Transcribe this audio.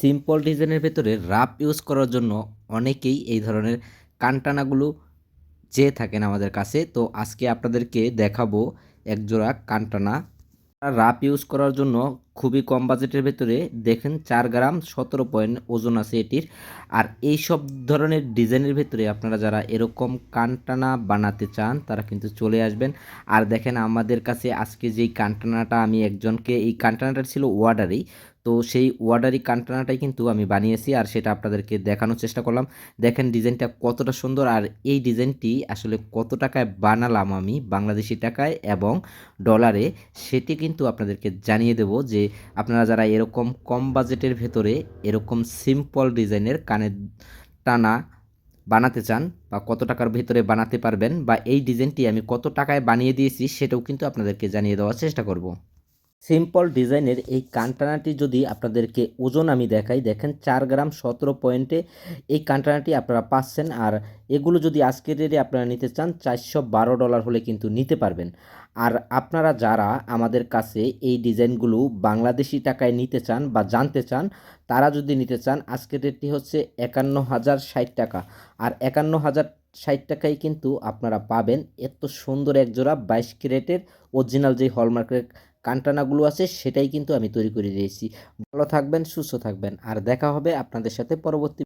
Simple ডিজাইনের ভেতরে wrap use করার জন্য অনেকেই এই ধরনের কানটানাগুলো চেয়ে থাকেন আমাদের কাছে। তো আজকে আপনাদেরকে দেখাবো একজোড়া কানটানা। রাপ ইউজ করার জন্য খুবই কম বাজেটের ভেতরে দেখেন চার গ্রাম সতেরো পয়েন্ট ওজন আছে এটির। আর এই সব ধরনের ডিজাইনের ভেতরে আপনারা যারা এরকম কানটানা বানাতে চান, তারা কিন্তু চলে আসবেন। আর দেখেন আমাদের কাছে আজকে যেই কানটানাটা, আমি একজনকে, এই কানটানাটা ছিল ওয়ার্ডারেই তো সেই ওয়ার্ডারি কান্টানাটাই কিন্তু আমি বানিয়েছি আর সেটা আপনাদেরকে দেখানোর চেষ্টা করলাম। দেখেন ডিজাইনটা কতটা সুন্দর আর এই ডিজাইনটি আসলে কত টাকায় বানালাম আমি বাংলাদেশি টাকায় এবং ডলারে সেটি কিন্তু আপনাদেরকে জানিয়ে দেব যে আপনারা যারা এরকম কম বাজেটের ভেতরে এরকম সিম্পল ডিজাইনের কানের টানা বানাতে চান বা কত টাকার ভেতরে বানাতে পারবেন বা এই ডিজাইনটি আমি কত টাকায় বানিয়ে দিয়েছি সেটাও কিন্তু আপনাদেরকে জানিয়ে দেওয়ার চেষ্টা করব। সিম্পল ডিজাইনের এই কানটানাটি যদি আপনাদেরকে ওজন আমি দেখাই, দেখেন চার গ্রাম সতেরো পয়েন্টে এই কানটানাটি আপনারা পাচ্ছেন। আর এগুলো যদি আজকের রেটে আপনারা নিতে চান, চারশো বারো ডলার হলে কিন্তু নিতে পারবেন। আর আপনারা যারা আমাদের কাছে এই ডিজাইনগুলো বাংলাদেশি টাকায় নিতে চান বা জানতে চান, তারা যদি নিতে চান, আজকের রেটটি হচ্ছে একান্ন হাজার ষাট টাকা। আর একান্ন হাজার ষাট টাকায় কিন্তু আপনারা পাবেন এত সুন্দর এক জোড়া বাইশ ক্যারেটের অরিজিনাল যে হলমার্কের কানটানাগুলো আছে, সেটাই কিন্তু আমি তৈরি করে দিয়েছি। ভালো থাকবেন, সুস্থ থাকবেন। আর দেখা হবে আপনাদের সাথে পরবর্তী